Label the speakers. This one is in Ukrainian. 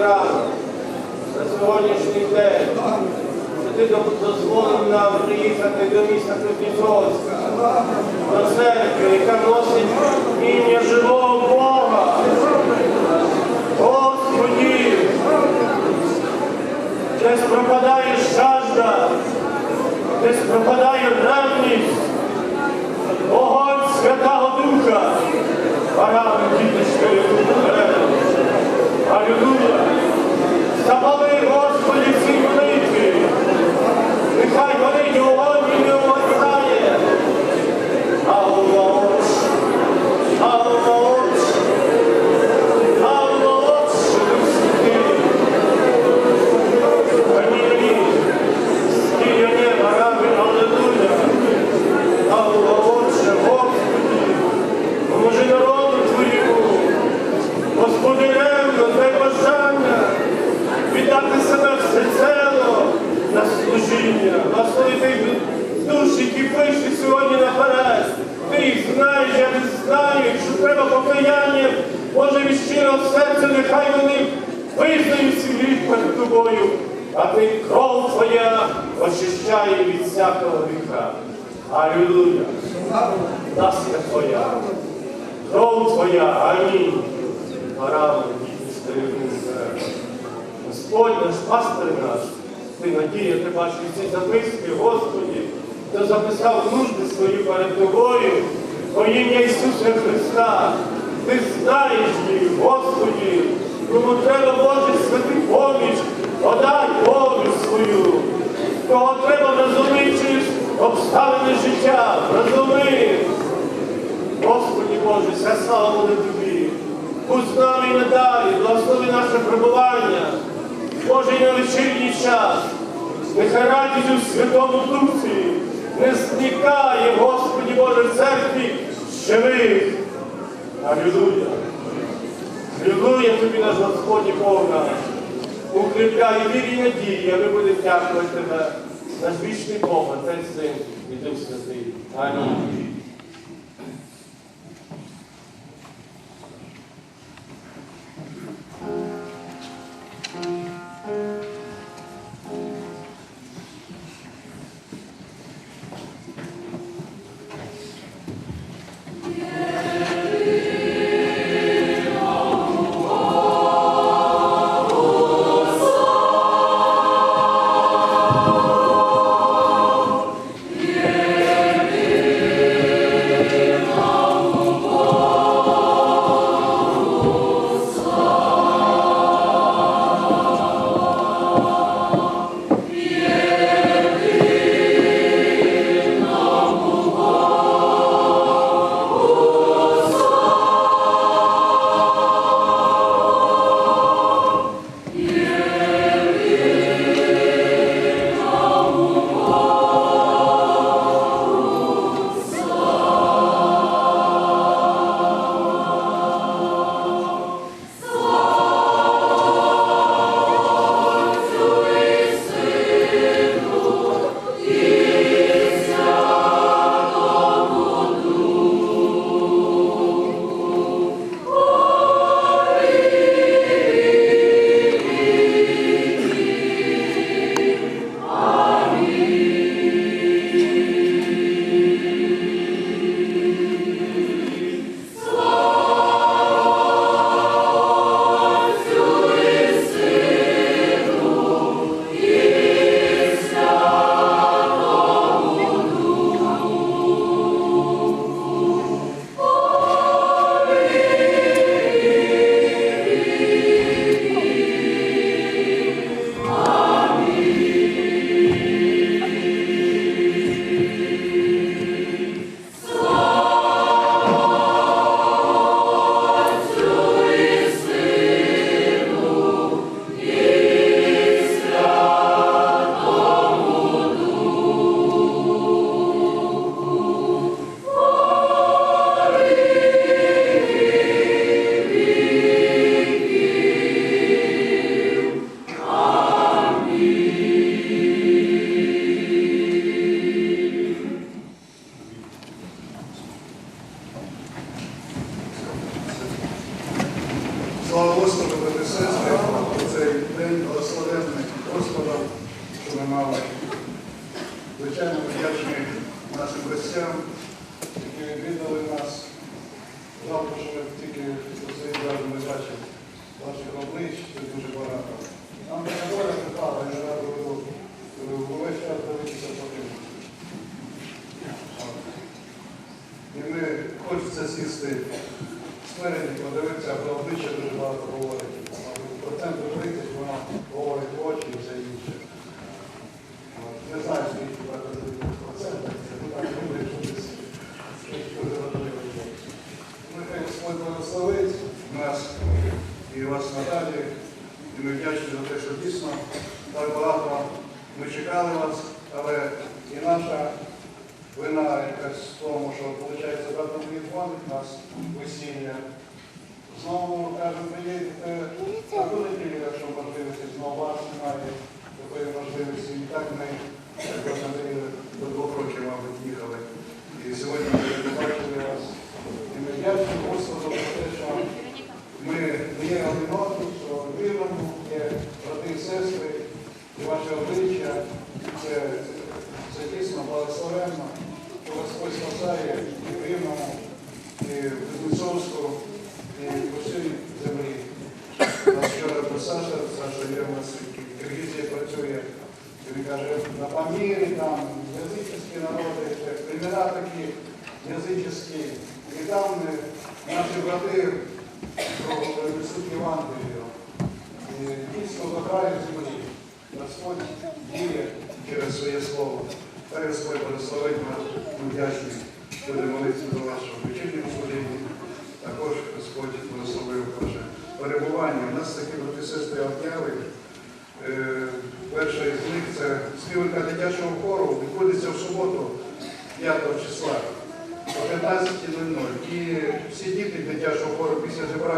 Speaker 1: ранок, за сьогоднішній день, що ти дозволив нам приїхати до міста Кузнєцовська, до церкви, яка носить ім'я живого Бога. Господи, десь пропадає жажда, десь пропадає ревність, Боже, від щирого серця, нехай вони визнають свій гріх перед тобою, а ти кров твоя очищає від всякого гріха. Аллилуйя. Ласка твоя, кров твоя, амінь. Пора. Господь наш пастир наш, ти надія, ти бачиш ці записки, Господі, ти записав нужди свої перед тобою, во ім'я Ісуса Христа. Ти знаєш їх, Господі, кому треба Боже святий поміч, подай поміч свою. Кого треба розуміти обставини життя, розуми. Господи Боже, вся слава буде тобі. Будь з нами і надалі, благослови наше перебування. Боже, і на вечірній час. Нехай радість у Святому Дусі не зникає, Господи Боже, в церкві живих. Аллилуйя. Аллилуйя тобі наш Господь Бога. Укріпляй вірі і надії, а ми будемо дякувати тебе. Наш вічний Бог, Отець Син і Дух Святий. Амінь.
Speaker 2: І ми вдячні за те, що дійсно так багато ми чекали вас, але і наша вина якась в тому, що виходить, брати дзвонить нас весілля. Знову кажемо, приїдете таку неділю, якщо можливості, знову вас немає такої можливості. І так ми, як брат Андрій, до двох років, мабуть, їхали. І сьогодні ми побачили вас. І ми вдячні Господу за те, що ми є один одному, що віримо, є брати і сестри, і ваше обличчя. Це, це дійсно благословенно, що Господь спасає і в Рівному, і по всій землі. Нас вчора про Саша, Саша є у нас в Киргизії працює. Він каже, на Памірі, там, язичні народи, племена такі язичні. І там е, наші брати несуть Євангелію. Дійсно краю землі. Господь діє через своє слово. Хай Господь благословить нас, ми Будемо молитися до вашого вечірнього служіння. Також Господь благословив ваше перебування. У нас такі брати сестри об'яви. Е, Перша із них це співка дитячого хору відбудеться в суботу, 5 числа о 15.00. І всі діти дитячого хору після зібрання.